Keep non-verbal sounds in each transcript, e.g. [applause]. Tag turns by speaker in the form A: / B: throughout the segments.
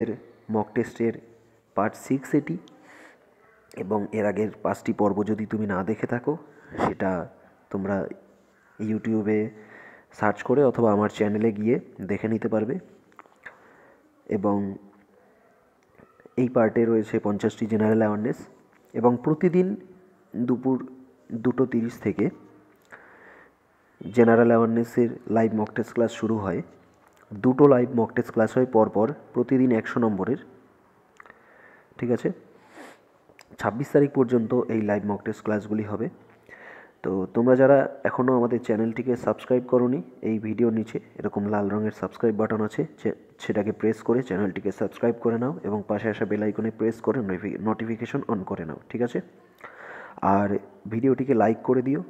A: এর মক টেস্টের part six এটি এবং এর আগের পাঁচটি পর্ব যদি তুমি না দেখে থাকো, সেটা তোমরা ইউটিউবে সার্চ করে অথবা আমার চ্যানেলে গিয়ে দেখে নিতে পারবে। এবং এই পার্টে রয়েছে পঞ্চাশটি জেনারেল অ্যাওয়ারনেস এবং প্রতিদিন দুপুর দুটো তিরিশ থেকে জেনারেল অ্যাওয়ারনেসের লাইভ মক টেস্ট ক্লাস শুরু হয়। দুটো লাইভ মক টেস্ট ক্লাস হয় পরপর, প্রতিদিন একশো নম্বরের। ঠিক আছে? ছাব্বিশ তারিখ পর্যন্ত এই লাইভ মক টেস্ট ক্লাসগুলি হবে। তো তোমরা যারা এখনও আমাদের চ্যানেলটিকে সাবস্ক্রাইব করনি, এই ভিডিও নিচে এরকম লাল রঙের সাবস্ক্রাইব বাটন আছে সেটাকে প্রেস করে চ্যানেলটিকে সাবস্ক্রাইব করে নাও এবং পাশে আসা বেল আইকনে প্রেস করে নোটিফিকেশন অন করে নাও, ঠিক আছে? আর ভিডিওটিকে লাইক করে দিও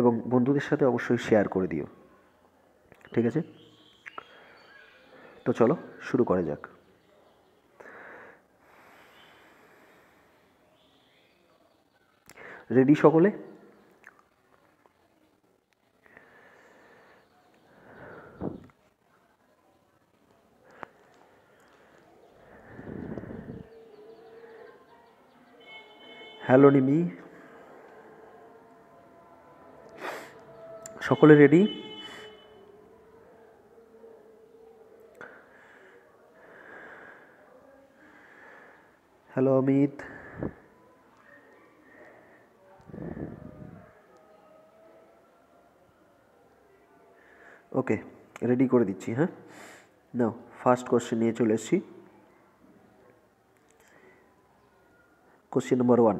A: এবং বন্ধুদের সাথে অবশ্যই শেয়ার করে দিও, ঠিক আছে? তো চলো শুরু করা যাক। রেডি সকলে? হ্যালো নিমি সকলে ready hello Amit okay ready করে দিচ্ছি হ্যাঁ? নাও ফার্স্ট কোশ্চেন নিয়ে চলে এসেছি। কোশ্চেন নম্বর ওয়ান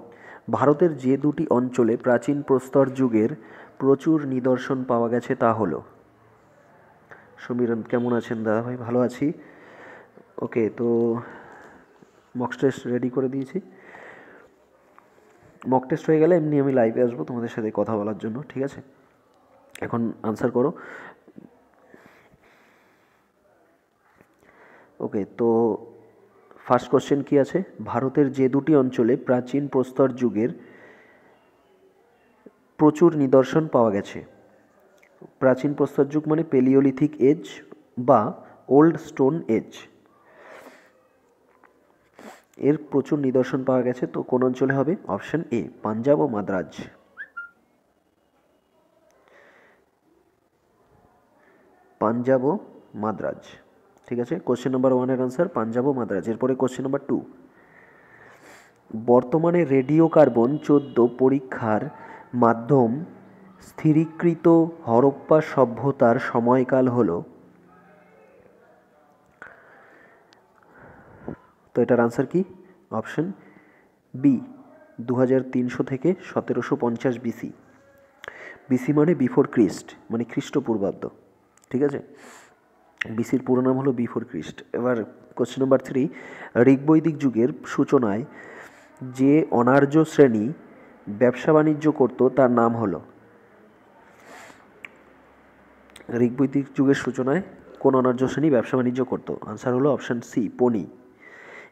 A: ভারতের যে দুটি অঞ্চলে প্রাচীন প্রস্তর যুগের প্রচুর নিদর্শন পাওয়া গেছে তা হলো সমীরন কেমন আছেন দাদা ভাই ভালো আছি? ওকে তো মক টেস্ট রেডি করে দিয়েছি। মক টেস্ট হয়ে গেলে এমনি আমি লাইভে আসব তোমাদের সাথে কথা বলার জন্য, ঠিক আছে? এখন আনসার করো। ওকে তো ফার্স্ট কোশ্চেন কি আছে? ভারতের যে দুটি অঞ্চলে প্রাচীন প্রস্তর যুগের প্রচুর নিদর্শন পাওয়া গেছে। প্রাচীন প্রস্তর যুগ মানে পেলিওলিথিক এজ বা ওল্ড স্টোন এজ এর প্রচুর নিদর্শন পাওয়া গেছে। তো কোন অঞ্চলে হবে? অপশন এ, পাঞ্জাব ও মাদ্রাজ। পাঞ্জাব ও মাদ্রাজ। ঠিক আছে? কোশ্চেন নাম্বার ওয়ানের আনসার পাঞ্জাব ও মাদ্রাজ। এরপরে কোশ্চেন নাম্বার টু বর্তমানে রেডিও কার্বন চোদ্দ পরীক্ষার মাধ্যম স্থিরীকৃত হরপ্পা সভ্যতার সময়কাল হল তো এটার আনসার কি? অপশন বি দু হাজার তিনশো থেকে সতেরোশো পঞ্চাশ বিসি বিসি মানে বিফোর ক্রিস্ট মানে খ্রিস্টপূর্বাব্দ ঠিক আছে? বিসির পুরো নাম হলো বিফোর ক্রিস্ট এবার কোশ্চেন নাম্বার থ্রি ঋগ্বৈদিক যুগের সূচনায় যে অনার্য শ্রেণি ব্যবসা বাণিজ্য করত, তার নাম হলো ঋগ্বৈদিক যুগের সূচনায় কোন অনার্য শ্রেণি ব্যবসা বাণিজ্য করত? আনসার হলো অপশান সি পনি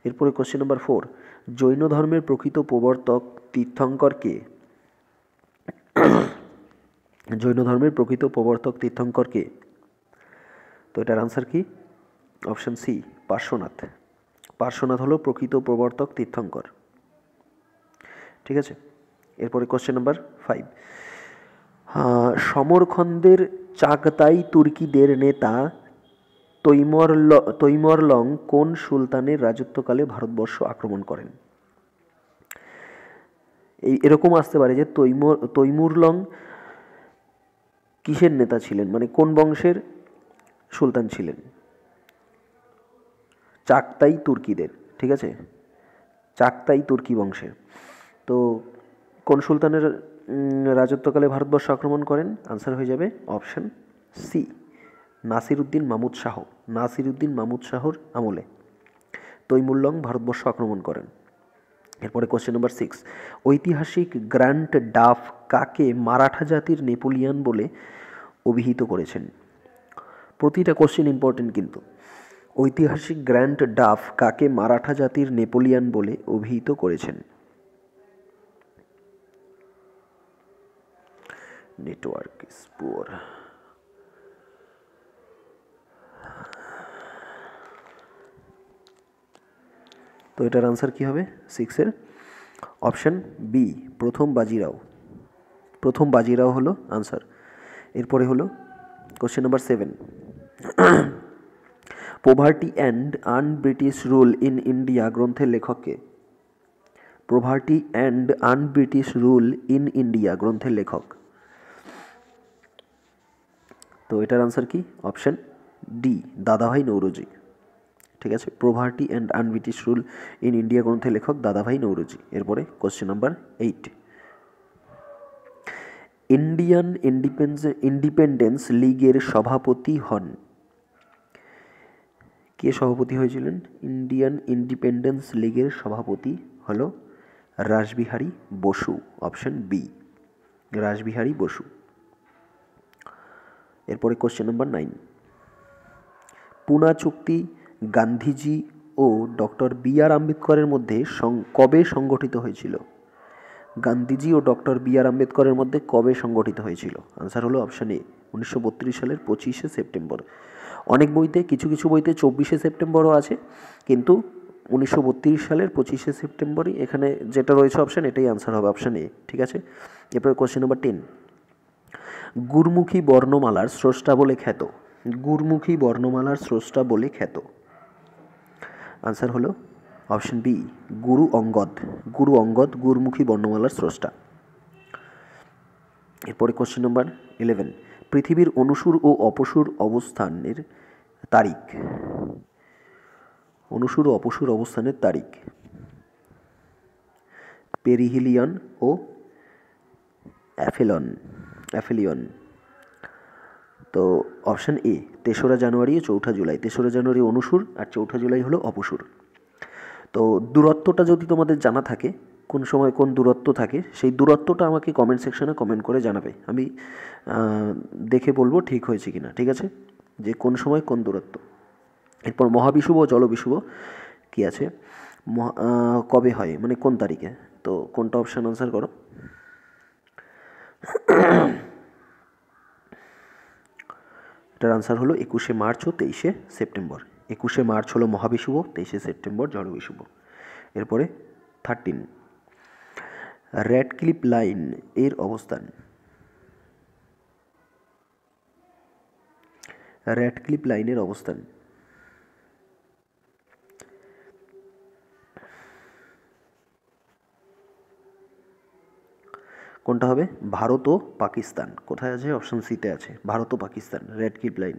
A: এরপরে কোশ্চেন নাম্বার ফোর জৈন ধর্মের প্রকৃত প্রবর্তক তীর্থঙ্কর কে? [clears throat] জৈন ধর্মের প্রকৃত প্রবর্তক তীর্থঙ্কর কে? তো এটার আনসার কি? Option C Parshvanath. পার্শ্বনাথ হলো প্রকৃত প্রবর্তক তীর্থঙ্কর। ঠিক আছে? এরপরে কোশ্চেন নাম্বার ফাইভ সমরখন্দের চাকতাই তুর্কিদের নেতা তৈমরল তৈমরলং কোন সুলতানের রাজত্বকালে ভারতবর্ষ আক্রমণ করেন? এই, এরকম আসতে পারে যে তৈমুর তৈমুরলং কিসের নেতা ছিলেন? মানে কোন বংশের সুলতান ছিলেন? চাকতাই তুর্কিদের, ঠিক আছে? চাকতাই তুর্কি বংশের। তো কোন সুলতানের রাজত্বকালে ভারতবর্ষ আক্রমণ করেন? আনসার হয়ে যাবে অপশন সি নাসির উদ্দিন মামুদ শাহ নাসির উদ্দিন মামুদ শাহর আমলে তৈমুল্লং ভারতবর্ষ আক্রমণ করেন। এরপরে কোশ্চেন নম্বর সিক্স ঐতিহাসিক গ্র্যান্ড ডাফ কাকে মারাঠা জাতির নেপোলিয়ান বলে অভিহিত করেছেন? প্রতিটা কোশ্চেন ইম্পর্টেন্ট কিন্তু। ঐতিহাসিক গ্র্যান্ড ডাফ কাকে মারাঠা জাতির নেপোলিয়ান বলে অভিহিত করেছেন? নেটওয়ার্ক ইজ পুয়ার তো এটার আনসার কী হবে? সিক্সের অপশান বি প্রথম বাজিরাও। প্রথম বাজিরাও হলো আনসার এরপরে হলো question number seven poverty and un British rule in India গ্রন্থের লেখককে। Poverty and un British rule in India গ্রন্থের লেখক। তো এটার আনসার কি? অপশান ডি দাদাভাই নৌরজি। ঠিক আছে? Poverty and un British rule in India গ্রন্থের লেখক দাদাভাই নৌরজি। এরপরে question number eight Indian independence independence লীগের সভাপতি হন। কে সভাপতি হয়েছিলেন? ইন্ডিয়ান ইন্ডিপেন্ডেন্স লীগের সভাপতি হলো রাসবিহারী বসু অপশন বি রাসবিহারী বসু। এরপরে কোশ্চেন নাম্বার নাইন পুনা চুক্তি গান্ধীজি ও ডক্টর বি আর আম্বেদকরের মধ্যে কবে সংগঠিত হয়েছিল? গান্ধীজি ও ডক্টর বি আর আম্বেদকরের মধ্যে কবে সংগঠিত হয়েছিল? আনসার হলো অপশান এ উনিশশো বত্রিশ সালের পঁচিশে সেপ্টেম্বর। অনেক বইতে, কিছু কিছু বইতে চব্বিশে সেপ্টেম্বরও আছে, কিন্তু উনিশশো বত্রিশ সালের পঁচিশে সেপ্টেম্বরই এখানে যেটা রয়েছে অপশান এটাই আনসার হবে অপশান এ ঠিক আছে? এরপরে কোশ্চেন নাম্বার টেন গুরমুখী বর্ণমালার স্রষ্টা বলে খ্যাত। গুরমুখী বর্ণমালার স্রষ্টা বলে খ্যাত। আনসার হলো অপশন বি গুরু অঙ্গদ। গুরু অঙ্গদ, গুরুমুখী বর্ণমালার স্রষ্টা। এরপরে কোশ্চেন নম্বর ইলেভেন পৃথিবীর অনুসুর ও অপসুর অবস্থানের তারিখ। অনুসুর ও অপসুর অবস্থানের তারিখ। পেরিহিলিয়ন ও অ্যাফেলন, অ্যাফেলিয়ন। তো অপশান এ তেসরা জানুয়ারি ও চৌঠা জুলাই। তেসরা জানুয়ারি অনুসুর আর চৌঠা জুলাই হলো অপসুর। তো দূরত্বটা যদি তোমাদের জানা থাকে, কোন সময় কোন দূরত্ব থাকে, সেই দূরত্বটা আমাকে কমেন্ট সেকশনে কমেন্ট করে জানাবে। আমি দেখে বলব ঠিক হয়েছে কি না ঠিক আছে? যে কোন সময় কোন দূরত্ব। এরপর মহাবিষুব ও জলবিষুব কী আছে? কবে হয়? মানে কোন তারিখে? তো কোনটা অপশান আনসার করো? এটার আনসার হলো একুশে মার্চ ও তেইশে সেপ্টেম্বর। একুশে মার্চ হলো মহাবিশুভ তেইশে সেপ্টেম্বর জড়বিশুভ এরপরে থার্টিন র্যাড ক্লিপ লাইন এর অবস্থান। র্যাড ক্লিপ লাইনের অবস্থান। কোনটা হবে? ভারত ও পাকিস্তান। কোথায় আছে? অপশান সিতে আছে। ভারত ও পাকিস্তান রেড কিপ লাইন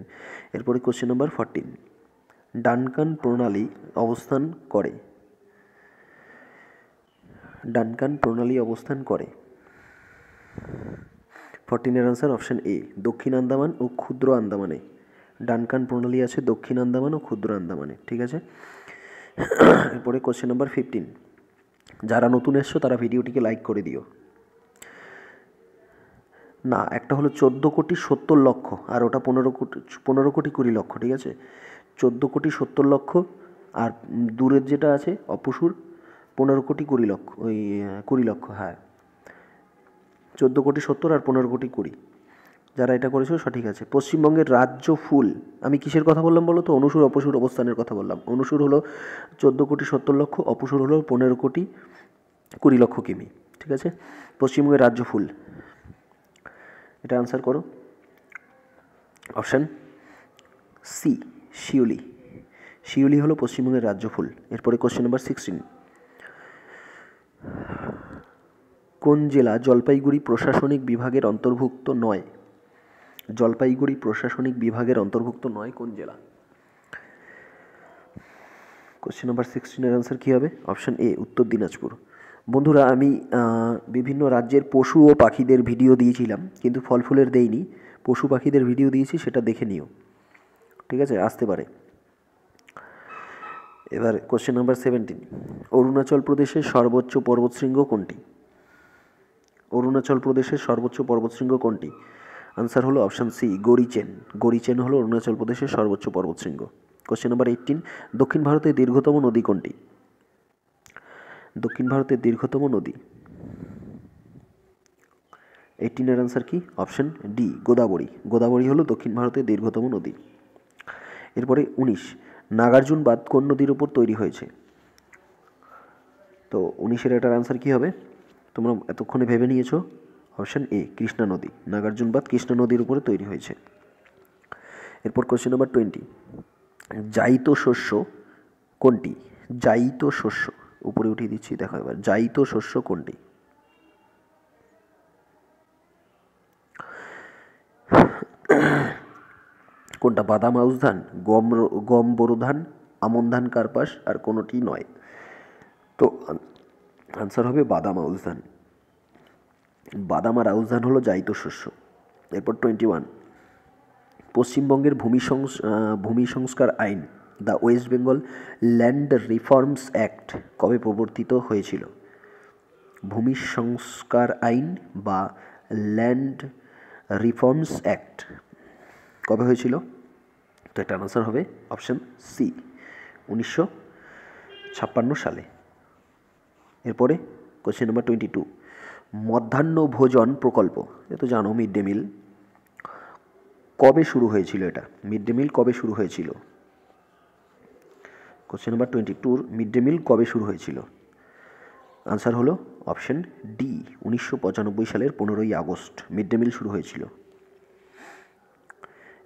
A: এরপরে কোশ্চেন নাম্বার ফোরটিন ডানকান প্রণালী অবস্থান করে। ডানকান প্রণালী অবস্থান করে। ফোরটিনের আনসার অপশান এ দক্ষিণ আন্দামান ও ক্ষুদ্র আন্দামানে। ডানকান প্রণালী আছে দক্ষিণ আন্দামান ও ক্ষুদ্র আন্দামানে, ঠিক আছে? এরপরে কোশ্চেন নাম্বার ফিফটিন যারা নতুন এসছো, তারা ভিডিওটিকে লাইক করে দিও। না, একটা হলো চোদ্দ কোটি সত্তর লক্ষ আর ওটা পনেরো কোটি পনেরো কোটি কুড়ি লক্ষ, ঠিক আছে? চোদ্দ কোটি সত্তর লক্ষ আর দূরের যেটা আছে, অপসুর, পনেরো কোটি কুড়ি লক্ষ, ওই কুড়ি লক্ষ হ্যাঁ। চোদ্দ কোটি সত্তর আর পনেরো কোটি কুড়ি। যারা এটা করেছিল সঠিক আছে। পশ্চিমবঙ্গের রাজ্য ফুল, আমি কিসের কথা বললাম বলো তো? অনুসুর, অপসুর অবস্থানের কথা বললাম। অনুসুর হলো চোদ্দ কোটি সত্তর লক্ষ, অপসুর হলো পনেরো কোটি কুড়ি লক্ষ কিমি, ঠিক আছে? পশ্চিমবঙ্গের রাজ্য ফুল। এটা আনসার করো। অপশান সি শিউলি শিউলি হলো পশ্চিমবঙ্গের রাজ্য ফুল। এরপরে কোশ্চেন নাম্বার সিক্সটিন কোন জেলা জলপাইগুড়ি প্রশাসনিক বিভাগের অন্তর্ভুক্ত নয়? জলপাইগুড়ি প্রশাসনিক বিভাগের অন্তর্ভুক্ত নয় কোন জেলা? কোশ্চেন নাম্বার সিক্সটিনের আনসার কী হবে? অপশান এ উত্তর দিনাজপুর। বন্ধুরা, আমি বিভিন্ন রাজ্যের পশু ও পাখিদের ভিডিও দিয়েছিলাম, কিন্তু ফল ফুলের দেইনি। পশু পাখিদের ভিডিও দিয়েছি, সেটা দেখে নিও। ঠিক আছে? আসতে পারে। এবার কোশ্চেন নাম্বার সেভেন্টিন অরুণাচল প্রদেশের সর্বোচ্চ পর্বতশৃঙ্গ কোনটি? অরুণাচল প্রদেশের সর্বোচ্চ পর্বতশৃঙ্গ কোনটি? আনসার হলো অপশান সি গরিচেন গরিচেন হলো অরুণাচল প্রদেশের সর্বোচ্চ পর্বতশৃঙ্গ। কোশ্চেন নাম্বার এইটিন দক্ষিণ ভারতের দীর্ঘতম নদী কোনটি? দক্ষিণ ভারতের দীর্ঘতম নদী। এইটিনের আনসার কি? Option D Godavari. গোদাবরী হলো দক্ষিণ ভারতের দীর্ঘতম নদী। এরপরে উনিশ, নাগার্জুন বাঁধ কোন নদীর ওপর তৈরি হয়েছে? তো উনিশের এটার আনসার কী হবে? তোমরা এতক্ষণে ভেবে নিয়েছো। অপশান এ কৃষ্ণা নদী। নাগার্জুন বাঁধ কৃষ্ণা নদীর উপরে তৈরি হয়েছে। এরপর কোশ্চেন নাম্বার টোয়েন্টি জায়িত শস্য কোনটি? জায়িত শস্য। উপরে উঠিয়ে দিচ্ছি, দেখো এবার। জায়িত শস্য কোনটি? কোনটা বাদাম আউশ ধান গম গম বোরো ধান আমন ধান কার্পাস আর কোনোটি নয়? তো আনসার হবে বাদাম আউস ধান বাদাম আর আউশ ধান হলো জায়িত শস্য। এরপর টোয়েন্টি ওয়ান পশ্চিমবঙ্গের ভূমি সংস ভূমি সংস্কার আইন। The West Bengal land reforms act কবে প্রবর্তিত হয়েছিল? ভূমি সংস্কার আইন বা ল্যান্ড রিফর্মস অ্যাক্ট কবে হয়েছিল? তো এটা আনসার হবে অপশান সি উনিশশো ছাপ্পান্ন সালে। এরপরে কোশ্চেন নাম্বার টোয়েন্টি টু মধ্যাহ্ন ভোজন প্রকল্প, এ তো জানো মিড ডে মিল কবে শুরু হয়েছিল এটা? মিড ডে মিল কবে শুরু হয়েছিল? কোশ্চেন নাম্বার টোয়েন্টি টুর মিড ডে মিল কবে শুরু হয়েছিল? আনসার হলো অপশন ডি উনিশশো পঁচানব্বই সালের পনেরোই আগস্ট মিড ডে মিল শুরু হয়েছিল।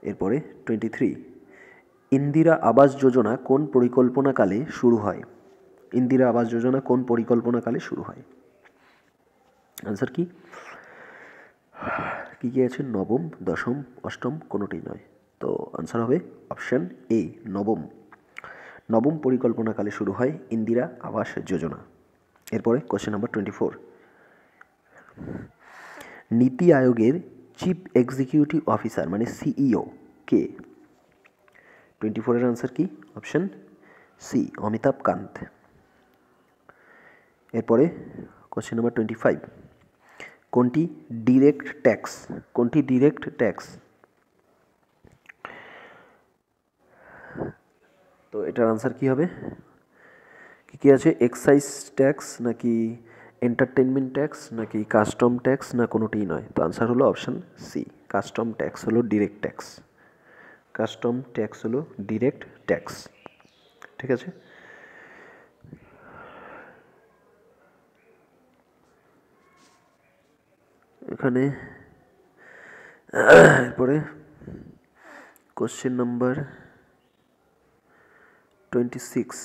A: এরপরে টোয়েন্টি থ্রি ইন্দিরা আবাস যোজনা কোন পরিকল্পনাকালে শুরু হয়? ইন্দিরা আবাস যোজনা কোন পরিকল্পনাকালে শুরু হয়? আনসার কি? কী কী আছে? নবম, দশম, অষ্টম কোনোটি নয়। তো আনসার হবে অপশান এ নবম। নবম পরিকল্পনাকালে শুরু হয় ইন্দিরা আবাস যোজনা। এরপরে কোশ্চেন নাম্বার টোয়েন্টি ফোর নীতি আয়োগের চিফ এক্সিকিউটিভ অফিসার মানে সিইও কে? টোয়েন্টি ফোরের আনসার কি? Option C Amitabh Kant. এরপরে কোশ্চেন নাম্বার টোয়েন্টি ফাইভ কোনটি ডিরেক্ট ট্যাক্স কোনটি ডিরেক্ট ট্যাক্স তো এটার আনসার কি হবে? কী কী আছে? এক্সাইজ ট্যাক্স নাকি এন্টারটেনমেন্ট ট্যাক্স নাকি কাস্টম ট্যাক্স না কোনোটিই নয়? তো আনসার হলো অপশান সি কাস্টম ট্যাক্স হলো ডিরেক্ট ট্যাক্স কাস্টম ট্যাক্স হলো ডিরেক্ট ট্যাক্স ঠিক আছে? এখানে এরপরে question number twenty six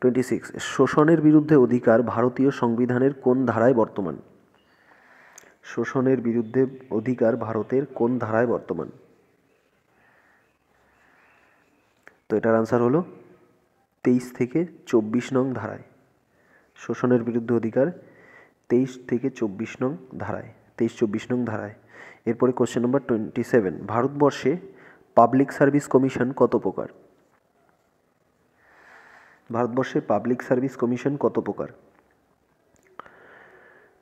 A: twenty six শোষণের বিরুদ্ধে অধিকার ভারতীয় সংবিধানের কোন ধারায় বর্তমান? শোষণের বিরুদ্ধে অধিকার ভারতের কোন ধারায় বর্তমান? তো এটার আনসার হলো তেইশ থেকে চব্বিশ নং ধারায়। শোষণের বিরুদ্ধে অধিকার তেইশ থেকে চব্বিশ নং ধারায়। তেইশ, চব্বিশ নং ধারায়। এরপরে কোশ্চেন নম্বর টোয়েন্টি সেভেন ভারতবর্ষে পাবলিক সার্ভিস কমিশন কত প্রকার? ভারতবর্ষে পাবলিক সার্ভিস কমিশন কত প্রকার?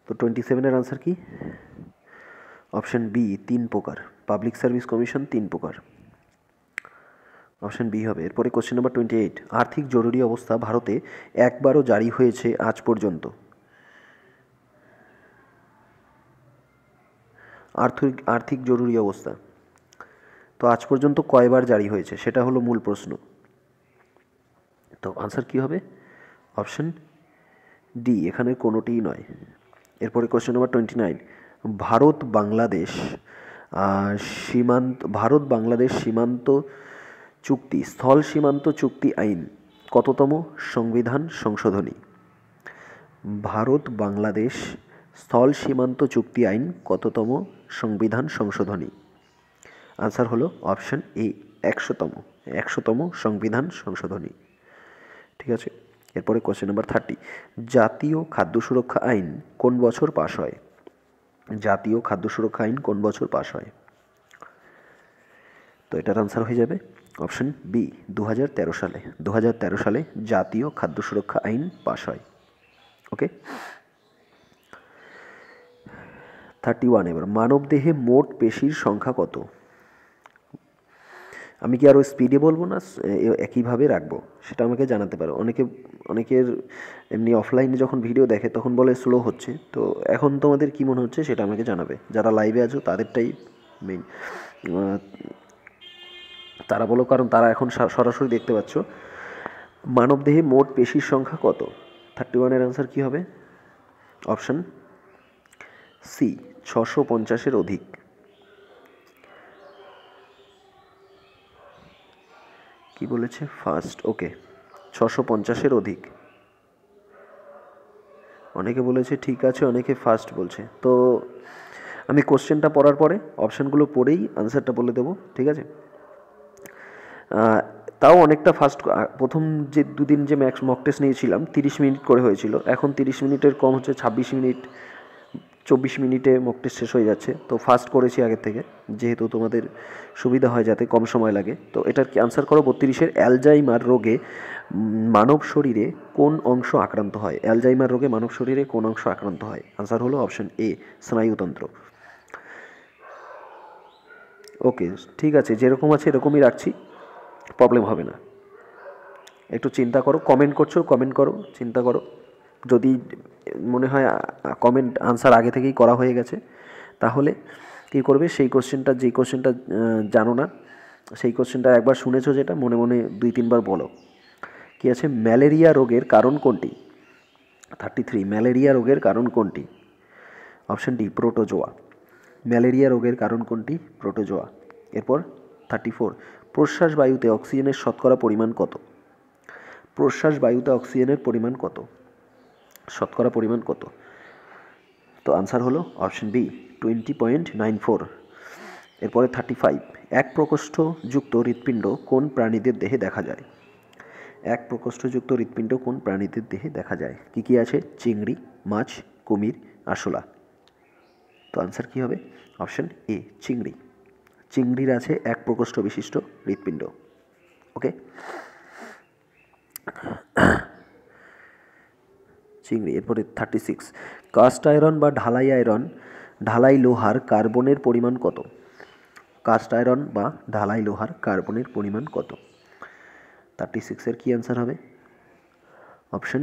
A: তো টোয়েন্টি সেভেনের আনসার কি? অপশান বি তিন প্রকার। পাবলিক সার্ভিস কমিশন, তিন প্রকার। অপশান বি হবে। এরপরে কোশ্চেন নাম্বার টোয়েন্টি এইট আর্থিক জরুরি অবস্থা ভারতে একবারও জারি হয়েছে আজ পর্যন্ত। আর্থিক আর্থিক জরুরি অবস্থা। তো আজ পর্যন্ত কয়বার জারি হয়েছে? সেটা হলো মূল প্রশ্ন। তো আনসার কী হবে? অপশন ডি এখানে কোনোটিই নয়। এরপরে question number twenty nine Bharat Bangladesh সীমান্ত, ভারত বাংলাদেশ সীমান্ত চুক্তি, স্থল সীমান্ত চুক্তি আইন কততম সংবিধান সংশোধনী? ভারত বাংলাদেশ, স্থল সীমান্ত চুক্তি আইন কততম সংবিধান সংশোধনী? আনসার হলো অপশান এ একশোতম একশোতম সংবিধান সংশোধনী। ঠিক আছে? এরপরে কোয়েশ্চেন নাম্বার থার্টি জাতীয় খাদ্য সুরক্ষা আইন কোন বছর পাশ হয়? জাতীয় খাদ্য সুরক্ষা আইন কোন বছর পাশ হয়? তো এটার আনসার হয়ে যাবে অপশন বি দু হাজার তেরো সালে। দু হাজার তেরো সালে জাতীয় খাদ্য সুরক্ষা আইন পাশ হয়। ওকে থার্টি ওয়ান এবার, মানবদেহে মোট পেশির সংখ্যা কত? আমি কি আরও স্পিডে বলব না? একইভাবে রাখব। সেটা আমাকে জানাতে পারো। অনেকে, অনেকের এমনি অফলাইনে যখন ভিডিও দেখে, তখন বলে স্লো হচ্ছে। তো এখন তোমাদের কী মনে হচ্ছে সেটা আমাকে জানাবে। যারা লাইভে আছো, তাদেরটাই মেইন তারা বলো, কারণ তারা এখন সরাসরি দেখতে পাচ্ছ। মানবদেহে মোট পেশির সংখ্যা কত? থার্টি ওয়ানের আনসার কী হবে? অপশান সি ছশো পঞ্চাশের অধিক। কি বলেছে? ফার্স্ট ওকে ছশো পঞ্চাশের অধিক। অনেকে বলেছে, ঠিক আছে। অনেকে ফার্স্ট বলছে। তো আমি কোশ্চেনটা পড়ার পরে অপশানগুলো পড়েই আনসারটা বলে দেবো, ঠিক আছে? তাও অনেকটা ফার্স্ট প্রথম যে দুদিন যে ম্যাক্স মক টেস্ট নিয়েছিলাম, তিরিশ মিনিট করে হয়েছিল। এখন তিরিশ মিনিটের কম হচ্ছে, ছাব্বিশ মিনিট চব্বিশ মিনিটে মক শেষ হয়ে যাচ্ছে। তো ফাস্ট করেছি আগের থেকে, যেহেতু তোমাদের সুবিধা হয় যাতে কম সময় লাগে। তো এটার কি আনসার করো? বত্রিশের অ্যালজাইমার রোগে মানব শরীরে কোন অংশ আক্রান্ত হয়? অ্যালজাইমার রোগে মানব শরীরে কোন অংশ আক্রান্ত হয়? আনসার হলো অপশন এ স্নায়ুতন্ত্র। ওকে ঠিক আছে, যেরকম আছে এরকমই রাখছি প্রবলেম হবে না। একটু চিন্তা করো কমেন্ট করছ কমেন্ট করো, চিন্তা করো। যদি মনে হয় কমেন্ট আনসার আগে থেকেই করা হয়ে গেছে, তাহলে কী করবে? সেই কোশ্চেনটা যে কোশ্চেনটা জানো না, সেই কোশ্চেনটা একবার শুনেছো যেটা? মনে মনে দুই, তিনবার বলো। কী আছে? ম্যালেরিয়া রোগের কারণ কোনটি? থার্টি থ্রি ম্যালেরিয়া রোগের কারণ কোনটি? অপশান ডি প্রোটোজোয়া ম্যালেরিয়া রোগের কারণ কোনটি? প্রোটোজোয়া এরপর থার্টি ফোর প্রশ্বাস বায়ুতে অক্সিজেনের শতকরা পরিমাণ কত? প্রশ্বাস বায়ুতে অক্সিজেনের পরিমাণ কত? শতকরা পরিমাণ কত? তো আনসার হলো option B twenty point nine four এরপরে থার্টি ফাইভ এক প্রকোষ্ঠযুক্ত হৃৎপিণ্ড কোন প্রাণীদের দেহে দেখা যায়? এক প্রকোষ্ঠযুক্ত হৃৎপিণ্ড কোন প্রাণীদের দেহে দেখা যায়? কি কি আছে? চিংড়ি, মাছ, কুমির, আরশোলা। তো আনসার কী হবে? অপশন এ চিংড়ি। চিংড়ির আছে এক প্রকোষ্ঠ বিশিষ্ট হৃৎপিণ্ড। ওকে চিংড়ি, এরপরে থার্টি সিক্স কাস্ট আয়রন বা ঢালাই আয়রন ঢালাই লোহার কার্বনের পরিমাণ কত? কাস্ট আয়রন বা ঢালাই লোহার কার্বনের পরিমাণ কত? থার্টি সিক্সের কী অ্যান্সার হবে? অপশন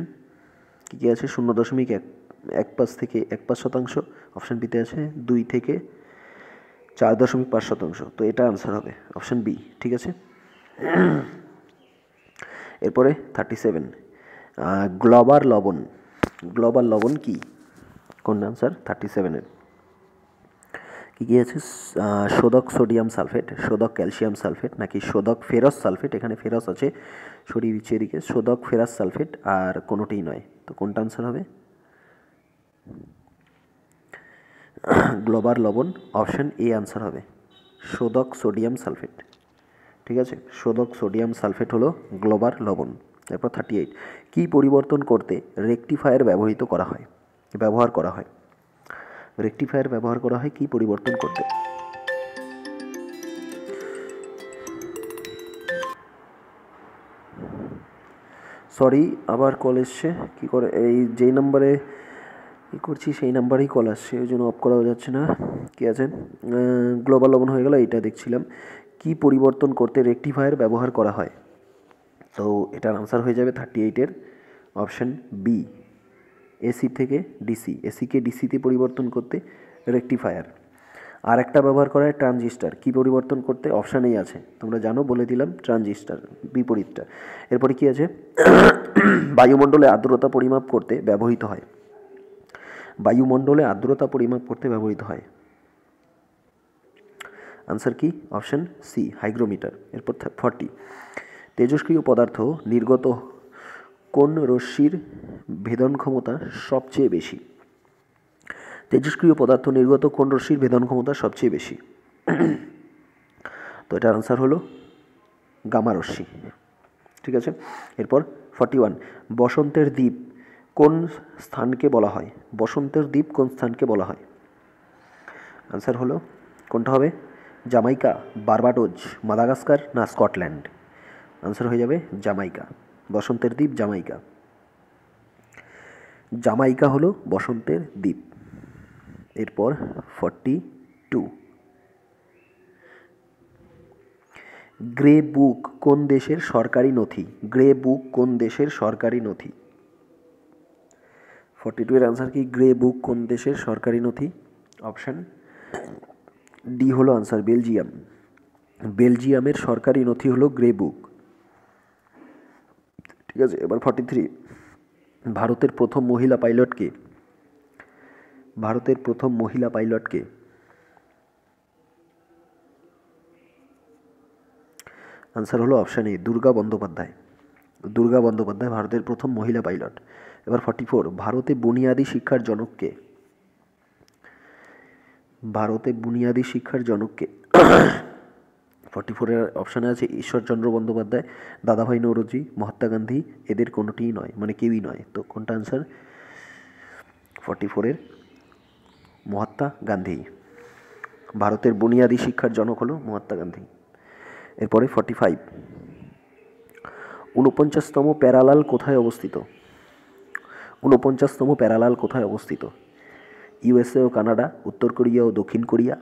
A: কী কী আছে? শূন্য দশমিক এক এক পাঁচ থেকে এক পাঁচ শতাংশ। অপশান বিতে আছে দুই থেকে চার দশমিক পাঁচ শতাংশ। তো এটা আনসার হবে অপশান বি ঠিক আছে? এরপরে থার্টি সেভেন গ্লোবার লবণ। গ্লোবাল লবণ কি? কোন আনসার থার্টি সেভেনের কী কী আছে? শোধক সোডিয়াম সালফেট শোধক ক্যালসিয়াম সালফেট, নাকি শোধক ফেরস সালফেট? এখানে ফেরস আছে, সরিয়ে দিচ্ছে এদিকে। শোধক ফেরাস সালফেট আর কোনোটিই নয়। তো কোনটা আনসার হবে? গ্লোবার লবণ অপশান এ আনসার হবে। শোধক সোডিয়াম সালফেট। ঠিক আছে? শোধক সোডিয়াম সালফেট হলো গ্লোবার লবণ। এরপর থার্টি এইট কী পরিবর্তন করতে রেকটিফায়ার ব্যবহৃত করা হয়, ব্যবহার করা হয়? রেকটিফায়ার ব্যবহার করা হয় কী পরিবর্তন করতে? সরি আবার কল এসছে। কী করে, এই যেই নাম্বারে কী করছি, সেই নাম্বারেই কল আসছে। ওই জন্য অফ করা যাচ্ছে না। কী আছে? গ্লোবাল লবণ হয়ে গেল, এইটা দেখছিলাম। কি পরিবর্তন করতে রেকটিফায়ার ব্যবহার করা হয়? তো এটার আনসার হয়ে যাবে থার্টি এইটের অপশান বি এসি থেকে ডিসি এসিকে ডিসিতে পরিবর্তন করতে রেকটিফায়ার আর একটা ব্যবহার করা হয় ট্রানজিস্টার কী পরিবর্তন করতে? অপশানেই আছে, তোমরা জানো, বলে দিলাম ট্রানজিস্টার বিপরীতটা। এরপরে কি আছে? বায়ুমণ্ডলে আর্দ্রতা পরিমাপ করতে ব্যবহৃত হয়। বায়ুমণ্ডলে আর্দ্রতা পরিমাপ করতে ব্যবহৃত হয়। আনসার কি? অপশান সি হাইগ্রোমিটার এরপর ফর্টি তেজস্ক্রিয় পদার্থ নির্গত কোন রশ্মির ভেদন ক্ষমতা সবচেয়ে বেশি। তেজস্ক্রিয় পদার্থ নির্গত কোন রশ্মির ভেদন ক্ষমতা সবচেয়ে বেশি। তো এটার আনসার হলো গামা রশ্মি। ঠিক আছে? এরপর ফর্টি ওয়ান বসন্তের দ্বীপ কোন স্থানকে বলা হয়? বসন্তের দ্বীপ কোন স্থানকে বলা হয়? আনসার হলো কোনটা হবে? জামাইকা, বারবাডোজ, মাদাগাস্কার না স্কটল্যান্ড? আনসার হয়ে যাবে জামাইকা বসন্তের দ্বীপ জামাইকা জামাইকা হলো বসন্তের দ্বীপ। এরপর ফর্টি টু গ্রে বুক কোন দেশের সরকারি নথি? গ্রে বুক কোন দেশের সরকারি নথি? ফর্টি টু এর আনসার কি? গ্রে বুক কোন দেশের সরকারি নথি? অপশান ডি হলো আনসার বেলজিয়াম বেলজিয়ামের সরকারি নথি হলো গ্রে বুক ঠিক আছে? এবার ফর্টি থ্রি ভারতের প্রথম মহিলা পাইলটকে ভারতের প্রথম মহিলা পাইলটকে আনসার হলো অপশান এ দুর্গা বন্দ্যোপাধ্যায়। দুর্গা বন্দ্যোপাধ্যায় ভারতের প্রথম মহিলা পাইলট এবার ফর্টি ফোর ভারতে বুনিয়াদী শিক্ষার জনককে ভারতে বুনিয়াদী শিক্ষার জনককে ফর্টি ফোরের অপশানে আছে ঈশ্বরচন্দ্র বন্দ্যোপাধ্যায়, দাদাভাই নৌরজি, মহাত্মা গান্ধী, এদের কোনোটিই নয় মানে কেউই নয়। তো কোনটা আনসার ফর্টি ফোরের মহাত্মা গান্ধী। ভারতের বুনিয়াদী শিক্ষার জনক হলো মহাত্মা গান্ধী। এরপরে ফর্টি ফাইভ। ঊনপঞ্চাশতম প্যারালাল কোথায় অবস্থিত? ঊনপঞ্চাশতম প্যারালাল কোথায় অবস্থিত? ইউএসএ ও কানাডা, উত্তর কোরিয়া ও দক্ষিণ কোরিয়া,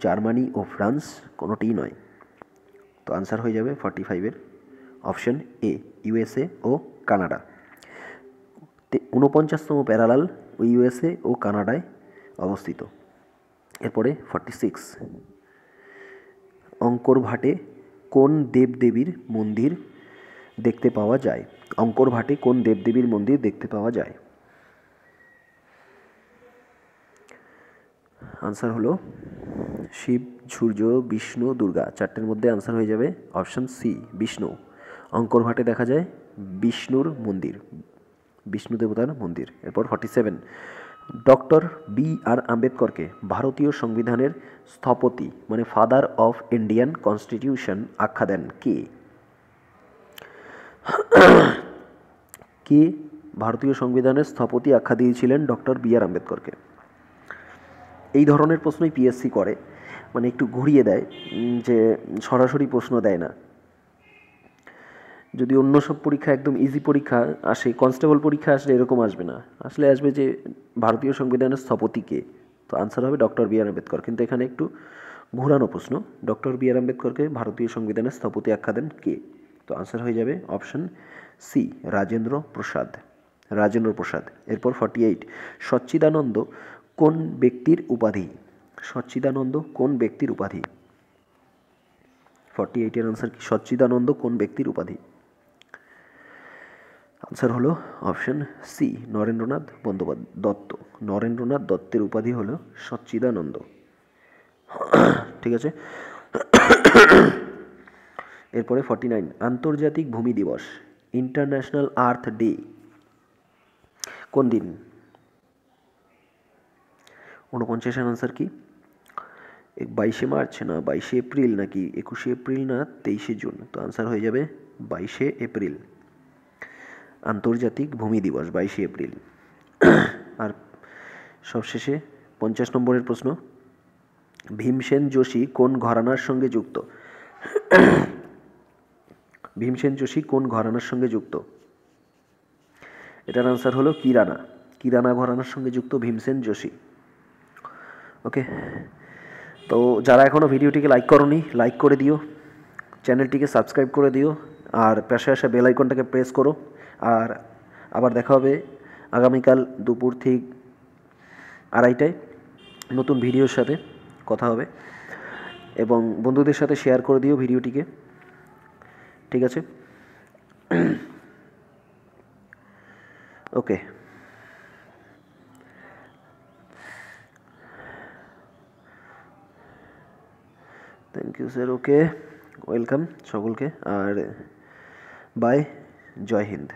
A: জার্মানি ও ফ্রান্স, কোনোটিই নয়। তো আনসার হয়ে যাবে ফর্টি ফাইভের অপশন এ ইউএসএ ও কানাডা ঊনপঞ্চাশতম প্যারালাল ইউএসএ ও কানাডায় অবস্থিত। এরপরে ফর্টি সিক্স অঙ্কর ভাটে কোন দেবদেবীর মন্দির দেখতে পাওয়া যায়? অঙ্কর ভাটে কোন দেবদেবীর মন্দির দেখতে পাওয়া যায়? আনসার হলো শিব, সূর্য, বিষ্ণু, দুর্গা চারটের মধ্যে আনসার হয়ে যাবে অপশান সি বিষ্ণু। অঙ্কর ভাটে দেখা যায় বিষ্ণুর মন্দির, বিষ্ণু দেবতার মন্দির, এরপর forty seven doctor B R আম্বেদকরকে ভারতীয় সংবিধানের স্থপতি মানে ফাদার অফ ইন্ডিয়ান কনস্টিটিউশন আখ্যা দেন কে? [coughs] কে ভারতীয় সংবিধানের স্থপতি আখ্যা দিয়েছিলেন ডক্টর বি আর আম্বেদকরকে? এই ধরনের প্রশ্নই পিএসসি করে। মানে একটু ঘুরিয়ে দেয় যে সরাসরি প্রশ্ন দেয় না। যদি অন্য সব পরীক্ষা একদম ইজি পরীক্ষা আসে কনস্টেবল পরীক্ষা আসলে এরকম আসবে না। আসলে আসবে যে ভারতীয় সংবিধানের স্থপতি কে? তো আনসার হবে ডক্টর বি আর আম্বেদকর। কিন্তু এখানে একটু ঘুরানো প্রশ্ন ডক্টর বি আর আম্বেদকরকে ভারতীয় সংবিধানের স্থপতি আখ্যা দেন কে? তো আনসার হয়ে যাবে অপশন সি রাজেন্দ্র প্রসাদ। রাজেন্দ্র প্রসাদ, এরপর ফর্টি এইট সচ্চিদানন্দ কোন ব্যক্তির উপাধি? সচ্চিদানন্দ কোন ব্যক্তির উপাধি? ফর্টি এইটের আনসার কি? সচ্চিদানন্দ কোন ব্যক্তির উপাধি? আনসার হলো অপশন সি নরেন্দ্রনাথ বন্দ্যোপাধ্যায় দত্ত। নরেন্দ্রনাথ দত্তের উপাধি হলো সচ্চিদানন্দ। ঠিক আছে? এরপরে ফর্টি নাইন আন্তর্জাতিক ভূমি দিবস ইন্টারন্যাশনাল আর্থ ডে কোন দিন? ঊনপঞ্চাশের আনসার কি? বাইশে মার্চ না, বাইশে এপ্রিল নাকি একুশে এপ্রিল না, তেইশে জুন? তো আনসার হয়ে যাবে বাইশে এপ্রিল। আন্তর্জাতিক ভূমি দিবস, বাইশে এপ্রিল। আর সবশেষে পঞ্চাশ নম্বরের প্রশ্ন। ভীমসেন যোশী কোন ঘরানার সঙ্গে যুক্ত? ভীমসেন যোশী কোন ঘরানার সঙ্গে যুক্ত? এটার আনসার হলো কিরানা। কিরানা ঘরানার সঙ্গে যুক্ত ভীমসেন যোশী। ওকে তো যারা এখনও ভিডিওটিকে লাইক করনি লাইক করে দিও চ্যানেলটিকে সাবস্ক্রাইব করে দিও, আর পেশে আসা বেল আইকনটাকে প্রেস করো, আর আবার দেখা হবে আগামীকাল দুপুর ঠিক আড়াইটায় নতুন ভিডিওর সাথে কথা হবে। এবং বন্ধুদের সাথে শেয়ার করে দিও ভিডিওটিকে। ঠিক আছে? [clears throat] Okay thank you sir okay welcome সকলকে আর বাই জয় হিন্দ